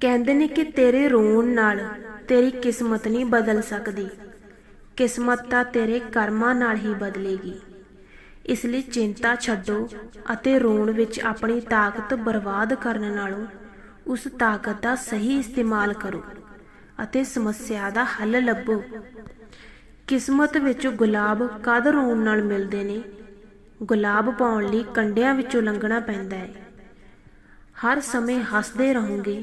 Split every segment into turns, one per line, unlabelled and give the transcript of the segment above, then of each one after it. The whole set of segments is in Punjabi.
ਕਹਿੰਦੇ ਨੇ ਕਿ ਤੇਰੇ ਰੋਣ ਨਾਲ ਤੇਰੀ ਕਿਸਮਤ ਨਹੀਂ ਬਦਲ ਸਕਦੀ। ਕਿਸਮਤ ਤਾਂ ਤੇਰੇ ਕਰਮਾਂ ਨਾਲ ਹੀ ਬਦਲੇਗੀ। ਇਸ ਲਈ ਚਿੰਤਾ ਛੱਡੋ ਅਤੇ ਰੋਣ ਵਿੱਚ ਆਪਣੀ ਤਾਕਤ ਬਰਬਾਦ ਕਰਨ ਨਾਲੋਂ ਉਸ ਤਾਕਤ ਦਾ ਸਹੀ ਇਸਤੇਮਾਲ ਕਰੋ ਅਤੇ ਸਮੱਸਿਆ ਦਾ ਹੱਲ ਲੱਭੋ। ਕਿਸਮਤ ਵਿੱਚ ਗੁਲਾਬ ਕਦ ਰੋਣ ਨਾਲ ਮਿਲਦੇ ਨੇ? ਗੁਲਾਬ ਪਾਉਣ ਲਈ ਕੰਡਿਆਂ ਵਿੱਚੋਂ ਲੰਘਣਾ ਪੈਂਦਾ ਹੈ। ਹਰ ਸਮੇਂ ਹੱਸਦੇ ਰਹੋਗੇ,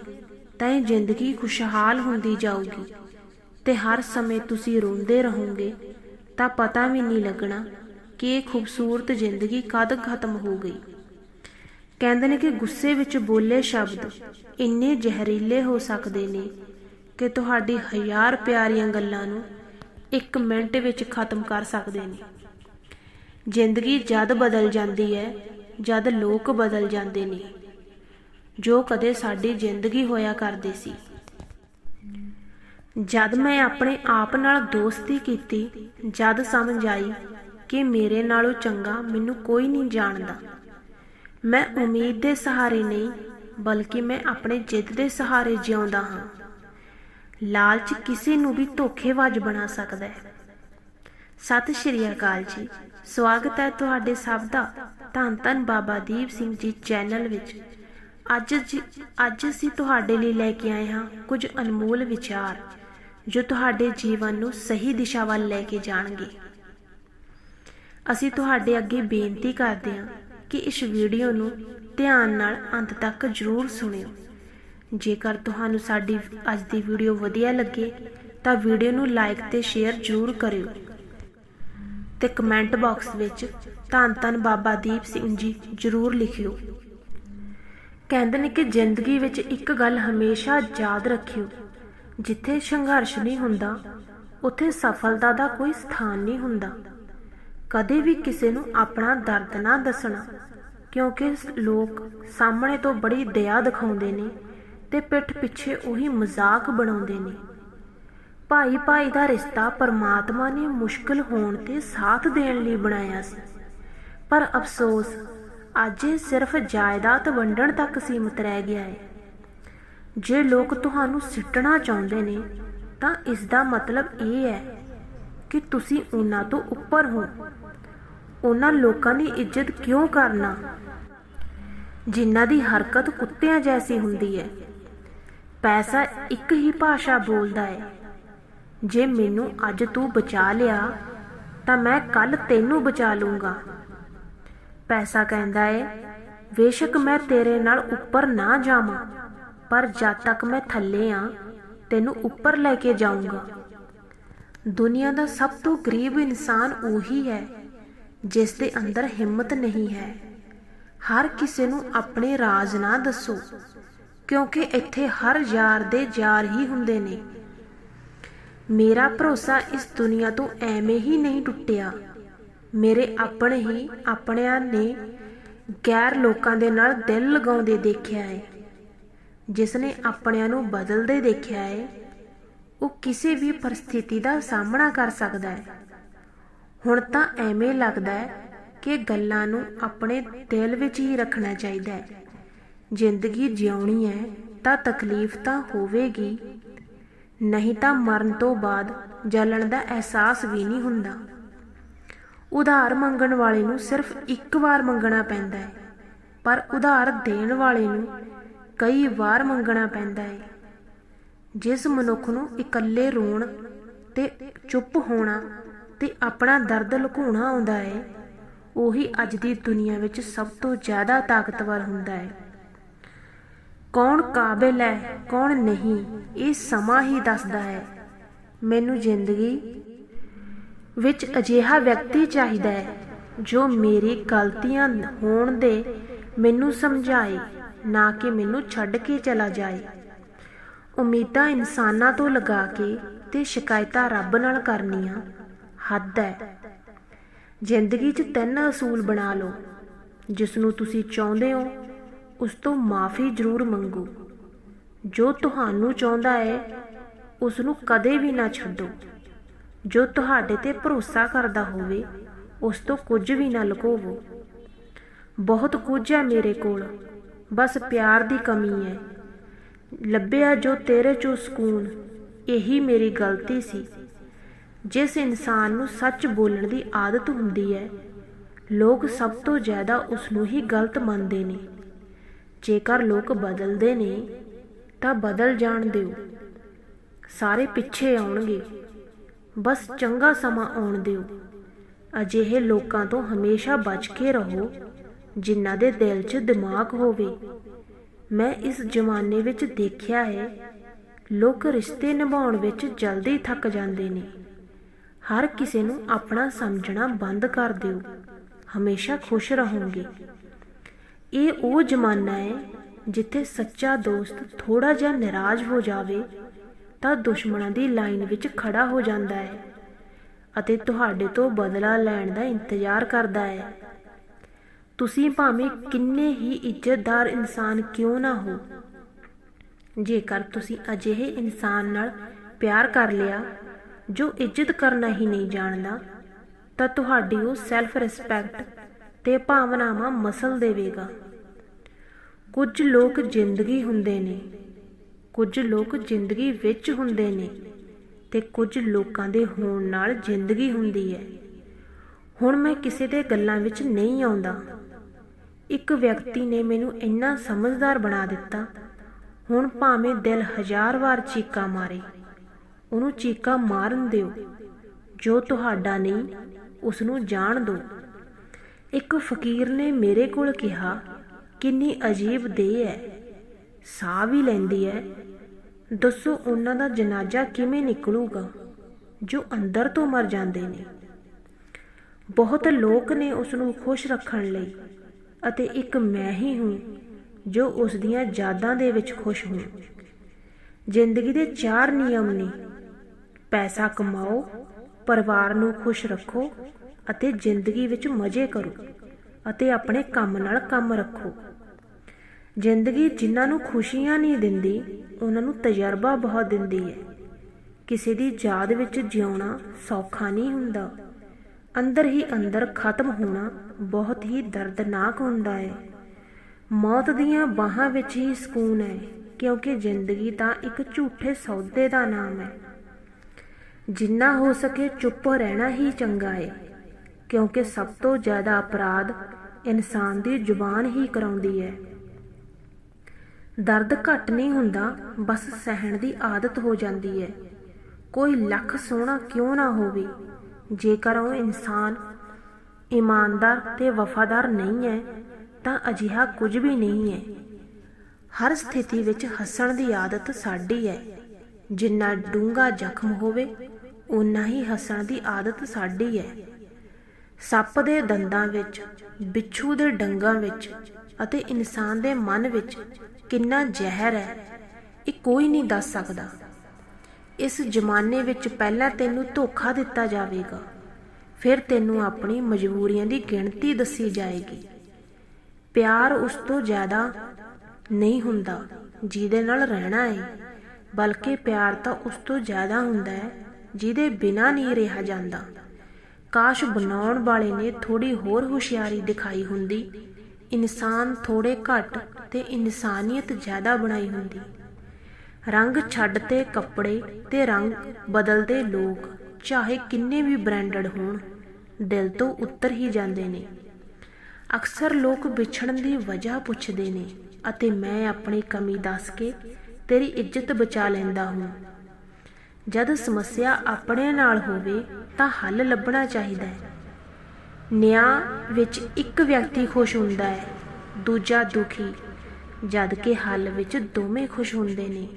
ਤਾਂ ਇਹ ਜ਼ਿੰਦਗੀ ਖੁਸ਼ਹਾਲ ਹੁੰਦੀ ਜਾਊਗੀ। ਤੇ ਹਰ ਸਮੇਂ ਤੁਸੀਂ ਰੋਂਦੇ ਰਹੋਗੇ, ਤਾਂ ਪਤਾ ਵੀ ਨਹੀਂ ਲੱਗਣਾ ਕਿ ਇਹ ਖੂਬਸੂਰਤ ਜ਼ਿੰਦਗੀ ਕਦ ਖਤਮ ਹੋ ਗਈ। ਕਹਿੰਦੇ ਨੇ ਕਿ ਗੁੱਸੇ ਵਿੱਚ ਬੋਲੇ ਸ਼ਬਦ ਇੰਨੇ ਜ਼ਹਿਰੀਲੇ ਹੋ ਸਕਦੇ ਨੇ ਕਿ ਤੁਹਾਡੀ ਹਜ਼ਾਰ ਪਿਆਰੀਆਂ ਗੱਲਾਂ ਨੂੰ ਇੱਕ ਮਿੰਟ ਵਿੱਚ ਖਤਮ ਕਰ ਸਕਦੇ ਨੇ। ਜ਼ਿੰਦਗੀ ਜਦ ਬਦਲ ਜਾਂਦੀ ਹੈ, ਜਦ ਲੋਕ ਬਦਲ ਜਾਂਦੇ ਨੇ। ਜੋ ਕਦੇ ਸਾਡੀ ਜ਼ਿੰਦਗੀ ਹੋਇਆ ਕਰਦੇ ਸੀ। ਜਦ ਮੈਂ ਆਪਣੇ ਆਪ ਨਾਲ ਦੋਸਤੀ ਕੀਤੀ, ਜਦ ਸਮਝ ਆਈ ਕਿ ਮੇਰੇ ਨਾਲੋਂ ਚੰਗਾ ਮੈਨੂੰ ਕੋਈ ਨਹੀਂ ਜਾਣਦਾ। ਮੈਂ ਉਮੀਦ ਦੇ ਸਹਾਰੇ ਨਹੀਂ, ਬਲਕਿ ਮੈਂ ਆਪਣੇ ਜਿੱਦ ਦੇ ਸਹਾਰੇ ਜਿਉਂਦਾ ਹਾਂ। ਲਾਲਚ ਕਿਸੇ ਨੂੰ ਵੀ ਧੋਖੇਬਾਜ਼ ਬਣਾ ਸਕਦਾ ਹੈ। ਸਤਿ ਸ਼੍ਰੀ ਅਕਾਲ ਜੀ। ਸਵਾਗਤ ਹੈ ਤੁਹਾਡੇ ਸਭ ਦਾ ਧੰਨ ਧੰਨ ਬਾਬਾ ਦੀਪ ਸਿੰਘ ਜੀ ਚੈਨਲ ਵਿੱਚ। ਅੱਜ ਜੀ- ਅੱਜ ਅਸੀਂ ਤੁਹਾਡੇ ਲਈ ਲੈ ਕੇ ਆਏ ਹਾਂ ਕੁਝ ਅਨਮੋਲ ਵਿਚਾਰ, ਜੋ ਤੁਹਾਡੇ ਜੀਵਨ ਨੂੰ ਸਹੀ ਦਿਸ਼ਾ ਵੱਲ ਲੈ ਕੇ ਜਾਣਗੇ। ਅਸੀਂ ਤੁਹਾਡੇ ਅੱਗੇ ਬੇਨਤੀ ਕਰਦੇ ਹਾਂ ਕਿ ਇਸ ਵੀਡੀਓ ਨੂੰ ਧਿਆਨ ਨਾਲ ਅੰਤ ਤੱਕ ਜ਼ਰੂਰ ਸੁਣਿਓ। ਜੇਕਰ ਤੁਹਾਨੂੰ ਸਾਡੀ ਅੱਜ ਦੀ ਵੀਡੀਓ ਵਧੀਆ ਲੱਗੇ, ਤਾਂ ਵੀਡੀਓ ਨੂੰ ਲਾਈਕ ਤੇ ਸ਼ੇਅਰ ਜ਼ਰੂਰ ਕਰਿਓ। ਤੇ ਕਮੈਂਟ ਬਾਕਸ ਵਿੱਚ ਧੰਨ ਧੰਨ ਬਾਬਾ ਦੀਪ ਸਿੰਘ ਜੀ ਜ਼ਰੂਰ ਲਿਖਿਓ। ਕਹਿੰਦੇ ਨੇ ਕਿ ਜ਼ਿੰਦਗੀ ਵਿੱਚ ਇੱਕ ਗੱਲ ਹਮੇਸ਼ਾ ਯਾਦ ਰੱਖਿਓ। ਜਿੱਥੇ ਸੰਘਰਸ਼ ਨਹੀਂ ਹੁੰਦਾ, ਉੱਥੇ ਸਫਲਤਾ ਦਾ ਕੋਈ ਸਥਾਨ ਨਹੀਂ ਹੁੰਦਾ। ਕਦੇ ਵੀ ਕਿਸੇ ਨੂੰ ਆਪਣਾ ਦਰਦ ਨਾ ਦੱਸਣਾ, ਕਿਉਂਕਿ ਲੋਕ ਸਾਹਮਣੇ ਤੋਂ ਬੜੀ ਦਇਆ ਦਿਖਾਉਂਦੇ ਨੇ ਤੇ ਪਿੱਠ ਪਿੱਛੇ ਉਹੀ ਮਜ਼ਾਕ ਬਣਾਉਂਦੇ ਨੇ। ਭਾਈ ਭਾਈ ਦਾ ਰਿਸ਼ਤਾ ਪਰਮਾਤਮਾ ਨੇ ਮੁਸ਼ਕਲ ਹੋਣ ਤੇ ਸਾਥ ਦੇਣ ਲਈ ਬਣਾਇਆ ਸੀ। ਪਰ ਅਫਸੋਸ ਅੱਜ ਇਹ ਸਿਰਫ ਜਾਇਦਾਦ ਵੰਡਣ ਤੱਕ ਸੀਮਤ ਰਹਿ ਗਿਆ ਹੈ। ਜੇ ਲੋਕ ਤੁਹਾਨੂੰ ਸਿੱਟਣਾ ਚਾਹੁੰਦੇ ਨੇ, ਤਾਂ ਇਸ ਦਾ ਮਤਲਬ ਇਹ ਹੈ ਕਿ ਤੁਸੀਂ ਉਹਨਾਂ ਤੋਂ ਉੱਪਰ ਹੋ। ਉਹਨਾਂ ਲੋਕਾਂ ਦੀ ਇੱਜ਼ਤ ਕਿਉਂ ਕਰਨਾ? ਜਿਨ੍ਹਾਂ ਦੀ ਹਰਕਤ ਕੁੱਤਿਆਂ ਜੈਸੀ ਹੁੰਦੀ ਹੈ। ਪੈਸਾ ਇੱਕ ਹੀ ਭਾਸ਼ਾ ਬੋਲਦਾ ਹੈ। ਜੇ ਮੈਨੂੰ ਅੱਜ ਤੂੰ ਬਚਾ ਲਿਆ, ਤਾਂ ਮੈਂ ਕੱਲ ਤੈਨੂੰ ਬਚਾ ਲੂੰਗਾ। ਪੈਸਾ ਕਹਿੰਦਾ ਹੈ ਬੇਸ਼ੱਕ ਮੈਂ ਤੇਰੇ ਨਾਲ ਉੱਪਰ ਨਾ ਜਾਵਾਂ, ਪਰ ਜਦ ਤੱਕ ਮੈਂ ਥੱਲੇ ਆ, ਤੈਨੂੰ ਉੱਪਰ ਲੈ ਕੇ ਜਾਊਂਗਾ। ਦੁਨੀਆ ਦਾ ਸਭ ਤੋਂ ਗਰੀਬ ਇਨਸਾਨ ਉਹੀ ਹੈ, ਜਿਸ ਦੇ ਅੰਦਰ ਹਿੰਮਤ ਨਹੀਂ ਹੈ। ਹਰ ਕਿਸੇ ਨੂੰ ਆਪਣੇ ਰਾਜ਼ ਨਾ ਦੱਸੋ, ਕਿਉਂਕਿ ਇੱਥੇ ਹਰ ਯਾਰ ਦੇ ਯਾਰ ਹੀ ਹੁੰਦੇ ਨੇ। ਮੇਰਾ ਭਰੋਸਾ ਇਸ ਦੁਨੀਆ ਤੋਂ ਐਵੇਂ ਹੀ ਨਹੀਂ ਟੁੱਟਿਆ। ਮੇਰੇ ਆਪਣੇ ਹੀ ਆਪਣਿਆਂ ਨੇ ਗੈਰ ਲੋਕਾਂ ਦੇ ਨਾਲ ਦਿਲ ਲਗਾਉਂਦੇ ਦੇਖਿਆ ਹੈ ਜਿਸ ਨੇ ਆਪਣਿਆਂ ਨੂੰ ਬਦਲਦੇ ਦੇਖਿਆ ਹੈ ਉਹ ਕਿਸੇ ਵੀ ਪਰਿਸਥਿਤੀ ਦਾ ਸਾਹਮਣਾ ਕਰ ਸਕਦਾ ਹੈ ਹੁਣ ਤਾਂ ਐਵੇਂ ਲੱਗਦਾ ਹੈ ਕਿ ਗੱਲਾਂ ਨੂੰ ਆਪਣੇ ਦਿਲ ਵਿੱਚ ਹੀ ਰੱਖਣਾ ਚਾਹੀਦਾ ਹੈ ਜ਼ਿੰਦਗੀ ਜਿਉਣੀ ਹੈ ਤਾਂ ਤਕਲੀਫ ਤਾਂ ਹੋਵੇਗੀ, ਨਹੀਂ ਤਾਂ ਮਰਨ ਤੋਂ ਬਾਅਦ ਜਲਣ ਦਾ ਅਹਿਸਾਸ ਵੀ ਨਹੀਂ ਹੁੰਦਾ। ਉਧਾਰ ਮੰਗਣ ਵਾਲੇ ਨੂੰ ਸਿਰਫ ਇੱਕ ਵਾਰ ਮੰਗਣਾ ਪੈਂਦਾ ਹੈ, ਪਰ ਉਧਾਰ ਦੇਣ ਵਾਲੇ ਨੂੰ ਕਈ ਵਾਰ ਮੰਗਣਾ ਪੈਂਦਾ ਹੈ। ਜਿਸ ਮਨੁੱਖ ਨੂੰ ਇਕੱਲੇ ਰੋਣ ਤੇ ਚੁੱਪ ਹੋਣਾ ਤੇ ਆਪਣਾ ਦਰਦ ਲੁਕਾਉਣਾ ਆਉਂਦਾ ਹੈ, ਉਹੀ ਅੱਜ ਦੀ ਦੁਨੀਆ ਵਿੱਚ ਸਭ ਤੋਂ ਜ਼ਿਆਦਾ ਤਾਕਤਵਰ ਹੁੰਦਾ ਹੈ। ਕੌਣ ਕਾਬਿਲ ਹੈ, ਕੌਣ ਨਹੀਂ, ਇਹ ਸਮਾਂ ਹੀ ਦੱਸਦਾ ਹੈ। ਮੈਨੂੰ ਜ਼ਿੰਦਗੀ ਵਿੱਚ ਅਜਿਹਾ ਵਿਅਕਤੀ ਚਾਹੀਦਾ ਹੈ, ਜੋ ਮੇਰੀ ਗਲਤੀਆਂ ਹੋਣ ਦੇ ਮੈਨੂੰ ਸਮਝਾਏ, ਨਾ ਕਿ ਮੈਨੂੰ ਛੱਡ ਕੇ ਚਲਾ ਜਾਏ। ਉਮੀਦਾਂ ਇਨਸਾਨਾਂ ਤੋਂ ਲਗਾ ਕੇ ਤੇ ਸ਼ਿਕਾਇਤਾਂ ਰੱਬ ਨਾਲ ਕਰਨੀਆਂ ਹੱਦ ਹੈ। ਜ਼ਿੰਦਗੀ 'ਚ ਤਿੰਨ ਅਸੂਲ ਬਣਾ ਲਓ। ਜਿਸ ਨੂੰ ਤੁਸੀਂ ਚਾਹੁੰਦੇ ਹੋ, ਉਸ ਤੋਂ ਮਾਫੀ ਜ਼ਰੂਰ ਮੰਗੋ। ਜੋ ਤੁਹਾਨੂੰ ਚਾਹੁੰਦਾ ਹੈ, ਉਸ ਨੂੰ ਕਦੇ ਵੀ ਨਾ ਛੱਡੋ। ਜੋ ਤੁਹਾਡੇ ਤੇ ਭਰੋਸਾ ਕਰਦਾ ਹੋਵੇ, ਉਸ ਤੋਂ ਕੁਝ ਵੀ ਨਾ ਲੁਕੋਵੋ। ਬਹੁਤ ਕੁਝ ਹੈ ਮੇਰੇ ਕੋਲ, ਬਸ ਪਿਆਰ ਦੀ ਕਮੀ ਹੈ। ਲੱਭਿਆ ਜੋ ਤੇਰੇ ਚੋਂ ਸਕੂਨ, ਇਹੀ ਮੇਰੀ ਗਲਤੀ ਸੀ। ਜਿਸ ਇਨਸਾਨ ਨੂੰ ਸੱਚ ਬੋਲਣ ਦੀ ਆਦਤ ਹੁੰਦੀ ਹੈ, ਲੋਕ ਸਭ ਤੋਂ ਜ਼ਿਆਦਾ ਉਸ ਨੂੰ ਹੀ ਗਲਤ ਮੰਨਦੇ ਨੇ। ਜੇਕਰ ਲੋਕ ਬਦਲਦੇ ਨੇ, ਤਾਂ ਬਦਲ ਜਾਣ ਦਿਓ। ਸਾਰੇ ਪਿੱਛੇ ਆਉਣਗੇ। ਬਸ ਚੰਗਾ ਸਮਾਂ ਆਉਣ ਦਿਓ। ਅਜਿਹੇ ਲੋਕਾਂ ਤੋਂ ਹਮੇਸ਼ਾ ਬਚ ਕੇ ਰਹੋ, ਜਿਨ੍ਹਾਂ ਦੇ ਦਿਲ 'ਚ ਦਿਮਾਗ ਹੋਵੇ। ਮੈਂ ਇਸ ਜ਼ਮਾਨੇ ਵਿੱਚ ਦੇਖਿਆ ਹੈ, ਲੋਕ ਰਿਸ਼ਤੇ ਨਿਭਾਉਣ ਵਿੱਚ ਜਲਦੀ ਥੱਕ ਜਾਂਦੇ ਨੇ। ਹਰ ਕਿਸੇ ਨੂੰ ਆਪਣਾ ਸਮਝਣਾ ਬੰਦ ਕਰ ਦਿਓ, ਹਮੇਸ਼ਾ ਖੁਸ਼ ਰਹੋਗੇ। ਇਹ ਉਹ ਜ਼ਮਾਨਾ ਹੈ, ਜਿੱਥੇ ਸੱਚਾ ਦੋਸਤ ਥੋੜਾ ਜਿਹਾ ਨਾਰਾਜ਼ ਹੋ ਜਾਵੇ ਤਾਂ ਦੁਸ਼ਮਣਾਂ ਦੀ ਲਾਈਨ ਵਿੱਚ ਖੜਾ ਹੋ ਜਾਂਦਾ ਹੈ ਅਤੇ ਤੁਹਾਡੇ ਤੋਂ ਬਦਲਾ ਲੈਣ ਦਾ ਇੰਤਜ਼ਾਰ ਕਰਦਾ ਹੈ। ਤੁਸੀਂ ਭਾਵੇਂ ਕਿੰਨੇ ਹੀ ਇੱਜ਼ਤਦਾਰ ਇਨਸਾਨ ਕਿਉਂ ਨਾ ਹੋ, ਜੇਕਰ ਤੁਸੀਂ ਅਜਿਹੇ ਇਨਸਾਨ ਨਾਲ ਪਿਆਰ ਕਰ ਲਿਆ, ਜੋ ਇੱਜ਼ਤ ਕਰਨਾ ਹੀ ਨਹੀਂ ਜਾਣਦਾ, ਤਾਂ ਤੁਹਾਡੀ ਉਹ ਸੈਲਫ ਰਿਸਪੈਕਟ ਤੇ ਭਾਵਨਾਵਾਂ ਮਸਲ ਦੇਵੇਗਾ। ਕੁਝ ਲੋਕ ਜ਼ਿੰਦਗੀ ਹੁੰਦੇ ਨੇ ਕੁਝ ਲੋਕ ਜ਼ਿੰਦਗੀ ਵਿੱਚ ਹੁੰਦੇ ਨੇ ਤੇ ਕੁਝ ਲੋਕਾਂ ਦੇ ਹੋਣ ਨਾਲ ਜ਼ਿੰਦਗੀ ਹੁੰਦੀ ਹੈ। ਹੁਣ ਮੈਂ ਕਿਸੇ ਦੇ ਗੱਲਾਂ ਵਿੱਚ ਨਹੀਂ ਆਉਂਦਾ। ਇੱਕ ਵਿਅਕਤੀ ਨੇ ਮੈਨੂੰ ਇੰਨਾ ਸਮਝਦਾਰ ਬਣਾ ਦਿੱਤਾ। ਹੁਣ ਭਾਵੇਂ ਦਿਲ ਹਜ਼ਾਰ ਵਾਰ ਚੀਕਾਂ ਮਾਰੇ, ਉਹਨੂੰ ਚੀਕਾਂ ਮਾਰਨ ਦਿਓ। ਜੋ ਤੁਹਾਡਾ ਨਹੀਂ ਉਸ ਨੂੰ ਜਾਣ ਦਿਓ। ਇੱਕ ਫਕੀਰ ਨੇ ਮੇਰੇ ਕੋਲ ਕਿਹਾ, ਕਿੰਨੀ ਅਜੀਬ ਦੇਹ ਹੈ, ਸਾਹ ਵੀ ਲੈਂਦੀ ਹੈ ਦੱਸੋ ਉਹਨਾਂ ਦਾ ਜਨਾਜ਼ਾ ਕਿਵੇਂ ਨਿਕਲੂਗਾ, ਜੋ ਅੰਦਰ ਤੋਂ ਮਰ ਜਾਂਦੇ ਨੇ? ਬਹੁਤ ਲੋਕ ਨੇ ਉਸ ਨੂੰ ਖੁਸ਼ ਰੱਖਣ ਲਈ, ਅਤੇ ਇੱਕ ਮੈਂ ਹੀ ਹੂੰ, ਜੋ ਉਸ ਦੀਆਂ ਯਾਦਾਂ ਦੇ ਵਿੱਚ ਖੁਸ਼ ਹਾਂ। ਜ਼ਿੰਦਗੀ ਦੇ ਚਾਰ ਨਿਯਮ ਨੇ। ਪੈਸਾ ਕਮਾਓ, ਪਰਿਵਾਰ ਨੂੰ ਖੁਸ਼ ਰੱਖੋ, ਅਤੇ ਜ਼ਿੰਦਗੀ ਵਿੱਚ ਮਜ਼ੇ ਕਰੋ, ਅਤੇ ਆਪਣੇ ਕੰਮ ਨਾਲ ਕੰਮ ਰੱਖੋ। ਜ਼ਿੰਦਗੀ ਜਿਨ੍ਹਾਂ ਨੂੰ ਖੁਸ਼ੀਆਂ ਨਹੀਂ ਦਿੰਦੀ, ਉਹਨਾਂ ਨੂੰ ਤਜਰਬਾ ਬਹੁਤ ਦਿੰਦੀ ਹੈ। ਕਿਸੇ ਦੀ ਯਾਦ ਵਿੱਚ ਜਿਉਣਾ ਸੌਖਾ ਨਹੀਂ ਹੁੰਦਾ। ਅੰਦਰ ਹੀ ਅੰਦਰ ਖਤਮ ਹੋਣਾ ਬਹੁਤ ਹੀ ਦਰਦਨਾਕ ਹੁੰਦਾ ਹੈ। ਮੌਤ ਦੀਆਂ ਬਾਹਾਂ ਵਿੱਚ ਹੀ ਸਕੂਨ ਹੈ, ਕਿਉਂਕਿ ਜ਼ਿੰਦਗੀ ਤਾਂ ਇੱਕ ਝੂਠੇ ਸੌਦੇ ਦਾ ਨਾਮ ਹੈ। ਜਿੰਨਾ ਹੋ ਸਕੇ ਚੁੱਪ ਰਹਿਣਾ ਹੀ ਚੰਗਾ ਹੈ, ਕਿਉਂਕਿ ਸਭ ਤੋਂ ਜ਼ਿਆਦਾ ਅਪਰਾਧ ਇਨਸਾਨ ਦੀ ਜ਼ੁਬਾਨ ਹੀ ਕਰਾਉਂਦੀ ਹੈ। ਦਰਦ ਘੱਟ ਨਹੀਂ ਹੁੰਦਾ, ਬਸ ਸਹਿਣ ਦੀ ਆਦਤ ਹੋ ਜਾਂਦੀ ਹੈ। ਕੋਈ ਲੱਖ ਸੋਹਣਾ ਕਿਉਂ ਨਾ ਹੋਵੇ? ਜੇਕਰ ਉਹ ਇਨਸਾਨ, ਇਮਾਨਦਾਰ ਤੇ ਵਫਾਦਾਰ ਨਹੀਂ ਹੈ, ਤਾਂ ਅਜਿਹਾ ਕੁਝ ਵੀ ਨਹੀਂ ਹੈ। ਹਰ ਸਥਿਤੀ ਵਿੱਚ ਹੱਸਣ ਦੀ ਆਦਤ ਸਾਡੀ ਹੈ। ਜਿੰਨਾ ਡੂੰਘਾ ਜ਼ਖਮ ਹੋਵੇ ਉਨਾ ਹੀ ਹੱਸਣ ਦੀ ਆਦਤ ਸਾਡੀ ਹੈ। ਸੱਪ ਦੇ ਦੰਦਾਂ ਵਿੱਚ, ਬਿੱਛੂ ਦੇ ਡੰਗਾਂ ਵਿੱਚ ਅਤੇ ਇਨਸਾਨ ਦੇ ਮਨ ਵਿੱਚ ਕਿੰਨਾ ਜ਼ਹਿਰ ਹੈ, ਇਹ ਕੋਈ ਨਹੀਂ ਦੱਸ ਸਕਦਾ। ਇਸ ਜ਼ਮਾਨੇ ਵਿੱਚ ਪਹਿਲਾਂ ਤੈਨੂੰ ਧੋਖਾ ਦਿੱਤਾ ਜਾਵੇਗਾ, ਫਿਰ ਤੈਨੂੰ ਆਪਣੀ ਮਜਬੂਰੀਆਂ ਦੀ ਗਿਣਤੀ ਦੱਸੀ ਜਾਏਗੀ। ਪਿਆਰ ਉਸ ਤੋਂ ਜ਼ਿਆਦਾ ਨਹੀਂ ਹੁੰਦਾ ਜਿਹਦੇ ਨਾਲ ਰਹਿਣਾ ਹੈ ਬਲਕਿ ਪਿਆਰ ਤਾਂ ਉਸ ਤੋਂ ਜ਼ਿਆਦਾ ਹੁੰਦਾ ਹੈ ਜਿਹਦੇ ਬਿਨਾ ਨਹੀਂ ਰਿਹਾ ਜਾਂਦਾ। ਕਾਸ਼ ਬਣਾਉਣ ਵਾਲੇ ਨੇ ਥੋੜੀ ਹੋਰ ਹੁਸ਼ਿਆਰੀ ਦਿਖਾਈ ਹੁੰਦੀ, ਇਨਸਾਨ ਥੋੜੇ ਘੱਟ ਤੇ ਇਨਸਾਨੀਅਤ ਜ਼ਿਆਦਾ ਬਣਾਈ ਹੁੰਦੀ। ਰੰਗ ਛੱਡ ਤੇ ਕੱਪੜੇ ਤੇ ਰੰਗ ਬਦਲਦੇ ਲੋਕ, ਚਾਹੇ ਕਿੰਨੇ ਵੀ ਬ੍ਰਾਂਡਡ ਹੋਣ, ਦਿਲ ਤੋਂ ਉੱਤਰ ਹੀ ਜਾਂਦੇ ਨੇ। ਅਕਸਰ ਲੋਕ ਵਿਛੜਨ ਦੀ ਵਜ੍ਹਾ ਪੁੱਛਦੇ ਨੇ, ਅਤੇ ਮੈਂ ਆਪਣੀ ਕਮੀ ਦੱਸ ਕੇ ਤੇਰੀ ਇੱਜ਼ਤ ਬਚਾ ਲੈਂਦਾ ਹਾਂ। ਜਦ ਸਮੱਸਿਆ ਆਪਣੇ ਨਾਲ ਹੋਵੇ ਤਾਂ ਹੱਲ ਲੱਭਣਾ ਚਾਹੀਦਾ ਹੈ। ਨਿਆਂ ਵਿੱਚ ਇੱਕ ਵਿਅਕਤੀ ਖੁਸ਼ ਹੁੰਦਾ ਹੈ, ਦੂਜਾ ਦੁਖੀ। ਜਦ ਕਿ ਹੱਲ ਵਿੱਚ ਦੋਵੇਂ ਖੁਸ਼ ਹੁੰਦੇ ਨੇ।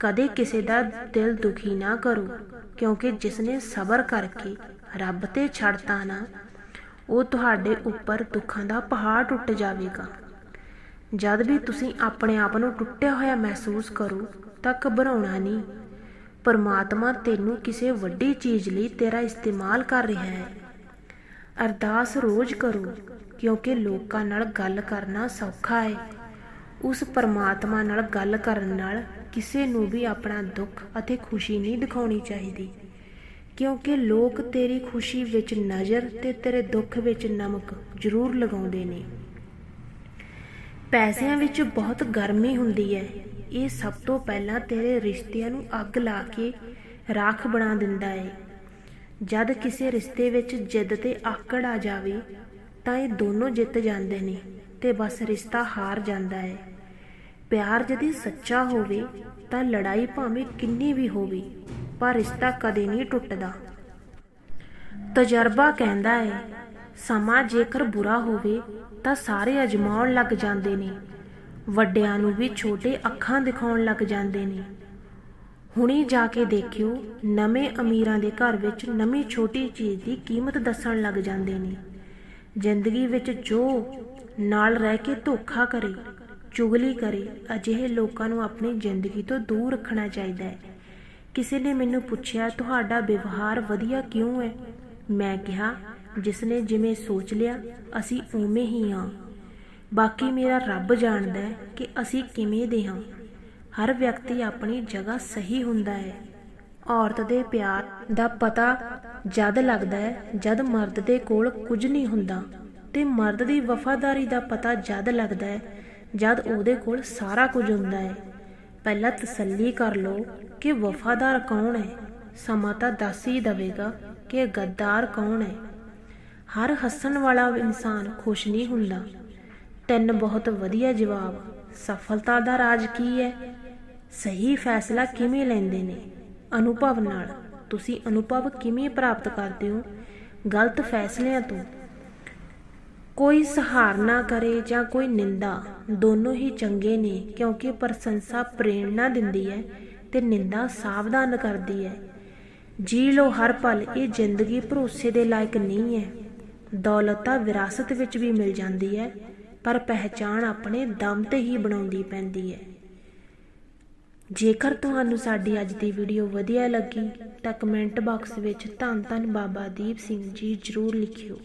ਕਦੇ ਕਿਸੇ ਦਾ ਦਿਲ ਦੁਖੀ ਨਾ ਕਰੋ, ਕਿਉਂਕਿ ਜਿਸ ਨੇ ਸਬਰ ਕਰਕੇ ਰੱਬ ਤੇ ਛੱਡਤਾ ਨਾ, ਉਹ ਤੁਹਾਡੇ ਉੱਪਰ ਦੁੱਖਾਂ ਦਾ ਪਹਾੜ ਟੁੱਟ ਜਾਵੇਗਾ। ਜਦ ਵੀ ਤੁਸੀਂ ਆਪਣੇ ਆਪ ਨੂੰ ਟੁੱਟਿਆ ਹੋਇਆ ਮਹਿਸੂਸ ਕਰੋ, ਤਾਂ ਘਬਰਾਉਣਾ ਨਹੀਂ। ਪਰਮਾਤਮਾ ਤੈਨੂੰ ਕਿਸੇ ਵੱਡੀ ਚੀਜ਼ ਲਈ ਤੇਰਾ ਇਸਤੇਮਾਲ ਕਰ ਰਿਹਾ ਹੈ। ਅਰਦਾਸ ਰੋਜ਼ ਕਰੋ, ਕਿਉਂਕਿ ਲੋਕਾਂ ਨਾਲ ਗੱਲ ਕਰਨਾ ਸੌਖਾ ਹੈ। ਉਸ ਪਰਮਾਤਮਾ ਨਾਲ ਗੱਲ ਕਰਨ ਨਾਲ ਕਿਸੇ ਨੂੰ ਵੀ ਆਪਣਾ ਦੁੱਖ ਅਤੇ ਖੁਸ਼ੀ ਨਹੀਂ ਦਿਖਾਉਣੀ ਚਾਹੀਦੀ। ਕਿਉਂਕਿ ਲੋਕ ਤੇਰੀ ਖੁਸ਼ੀ ਵਿੱਚ ਨਜ਼ਰ ਤੇ ਤੇਰੇ ਦੁੱਖ ਵਿੱਚ ਨਮਕ ਜ਼ਰੂਰ ਲਗਾਉਂਦੇ ਨੇ। ਪੈਸਿਆਂ ਵਿੱਚ ਬਹੁਤ ਗਰਮੀ ਹੁੰਦੀ ਹੈ। ਇਹ ਸਭ ਤੋਂ ਪਹਿਲਾਂ ਤੇਰੇ ਰਿਸ਼ਤਿਆਂ ਨੂੰ ਅੱਗ ਲਾ ਕੇ ਰਾਖ ਬਣਾ ਦਿੰਦਾ ਹੈ। ਜਦ ਕਿਸੇ ਰਿਸ਼ਤੇ ਵਿੱਚ ਜਿੱਦ ਤੇ ਆਕੜ ਆ ਜਾਵੇ, ਤਾਂ ਇਹ ਦੋਨੋਂ ਜਿੱਤ ਜਾਂਦੇ ਨੇ ਤੇ ਬਸ ਰਿਸ਼ਤਾ ਹਾਰ ਜਾਂਦਾ ਹੈ। ਪਿਆਰ ਜਦੀ ਸੱਚਾ ਹੋਵੇ ਤਾਂ ਲੜਾਈ ਭਾਵੇਂ ਕਿੰਨੀ ਵੀ ਹੋਵੇ, ਪਰ ਰਿਸ਼ਤਾ ਕਦੇ ਨਹੀਂ ਟੁੱਟਦਾ। ਤਜਰਬਾ ਕਹਿੰਦਾ ਹੈ, ਸਮਾਂ ਜੇਕਰ ਬੁਰਾ ਹੋਵੇ ਤਾਂ ਸਾਰੇ ਅਜਮਾਉਣ ਲੱਗ ਜਾਂਦੇ ਨੇ, ਵੱਡਿਆਂ ਨੂੰ ਵੀ ਛੋਟੇ ਅੱਖਾਂ ਦਿਖਾਉਣ ਲੱਗ ਜਾਂਦੇ ਨੇ। ਹੁਣੀ ਜਾ ਕੇ ਦੇਖਿਓ, ਨਵੇਂ ਅਮੀਰਾਂ ਦੇ ਘਰ ਵਿੱਚ ਨਵੀਂ ਛੋਟੀ ਚੀਜ਼ ਦੀ ਕੀਮਤ ਦੱਸਣ ਲੱਗ ਜਾਂਦੇ ਨੇ। ਜ਼ਿੰਦਗੀ ਵਿੱਚ ਜੋ, ਨਾਲ ਰਹਿ ਕੇ ਧੋਖਾ ਕਰੇ। ਚੁਗਲੀ ਕਰੇ, ਅਜਿਹੇ ਲੋਕਾਂ ਨੂੰ ਆਪਣੀ ਜ਼ਿੰਦਗੀ ਤੋਂ ਦੂਰ ਰੱਖਣਾ ਚਾਹੀਦਾ ਹੈ। ਕਿਸੇ ਨੇ ਮੈਨੂੰ ਪੁੱਛਿਆ, ਤੁਹਾਡਾ ਵਿਵਹਾਰ ਵਧੀਆ ਕਿਉਂ ਹੈ? ਮੈਂ ਕਿਹਾ, ਜਿਸਨੇ ਜਿਵੇਂ ਸੋਚ ਲਿਆ, ਅਸੀਂ ਉਵੇਂ ਹੀ ਹਾਂ। ਬਾਕੀ ਮੇਰਾ ਰੱਬ ਜਾਣਦਾ ਹੈ ਕਿ ਅਸੀਂ ਕਿਵੇਂ ਦੇ ਹਾਂ। ਹਰ ਵਿਅਕਤੀ ਆਪਣੀ ਜਗ੍ਹਾ ਸਹੀ ਹੁੰਦਾ ਹੈ। ਔਰਤ ਦੇ ਪਿਆਰ ਦਾ ਪਤਾ ਜਦ ਲੱਗਦਾ ਹੈ, ਜਦ ਮਰਦ ਦੇ ਕੋਲ ਕੁਝ ਨਹੀਂ ਹੁੰਦਾ ਤੇ ਮਰਦ ਦੀ ਵਫਾਦਾਰੀ ਦਾ ਪਤਾ ਜਦ ਲੱਗਦਾ ਹੈ ਜਦ ਉਹਦੇ ਕੋਲ ਸਾਰਾ ਕੁਝ ਹੁੰਦਾ ਹੈ। ਪਹਿਲਾਂ ਤਸੱਲੀ ਕਰ ਲਓ ਕਿ ਵਫਾਦਾਰ ਕੌਣ ਹੈ। ਸਮਾਂ ਤਾਂ ਦੱਸ ਹੀ ਦੇਵੇਗਾ ਕਿ ਗੱਦਾਰ ਕੌਣ ਹੈ। ਹਰ ਹੱਸਣ ਵਾਲਾ ਇਨਸਾਨ ਖੁਸ਼ ਨਹੀਂ ਹੁੰਦਾ। ਤਿੰਨ ਬਹੁਤ ਵਧੀਆ ਜਵਾਬ, ਸਫਲਤਾ ਦਾ ਰਾਜ ਕੀ ਹੈ? ਸਹੀ ਫੈਸਲਾ ਕਿਵੇਂ ਲੈਂਦੇ ਨੇ? ਅਨੁਭਵ ਨਾਲ। ਤੁਸੀਂ ਅਨੁਭਵ ਕਿਵੇਂ ਪ੍ਰਾਪਤ ਕਰਦੇ ਹੋ? ਗਲਤ ਫੈਸਲਿਆਂ ਤੋਂ ਕੋਈ ਸਹਾਰਨਾ ਕਰੇ ਜਾਂ ਕੋਈ ਨਿੰਦਾ, ਦੋਨੋਂ ਹੀ ਚੰਗੇ ਨੇ ਕਿਉਂਕਿ ਪ੍ਰਸ਼ੰਸਾ ਪ੍ਰੇਰਣਾ ਦਿੰਦੀ ਹੈ ਤੇ ਨਿੰਦਾ ਸਾਵਧਾਨ ਕਰਦੀ ਹੈ। ਜੀ ਲੋ ਹਰ ਪਲ, ਇਹ ਜ਼ਿੰਦਗੀ ਭਰੋਸੇ ਦੇ ਲਾਇਕ ਨਹੀਂ ਹੈ। ਦੌਲਤ ਤਾਂ ਵਿਰਾਸਤ ਵਿੱਚ ਵੀ ਮਿਲ ਜਾਂਦੀ ਹੈ, ਪਰ ਪਹਿਚਾਣ ਆਪਣੇ ਦਮ ਤੇ ਹੀ ਬਣਾਉਂਦੀ ਪੈਂਦੀ ਹੈ। ਜੇਕਰ ਤੁਹਾਨੂੰ ਸਾਡੀ ਅੱਜ ਦੀ ਵੀਡੀਓ ਵਧੀਆ ਲੱਗੀ, ਤਾਂ ਕਮੈਂਟ ਬਾਕਸ ਵਿੱਚ ਧੰਨ ਧੰਨ ਬਾਬਾ ਦੀਪ ਸਿੰਘ ਜੀ ਜ਼ਰੂਰ ਲਿਖਿਓ।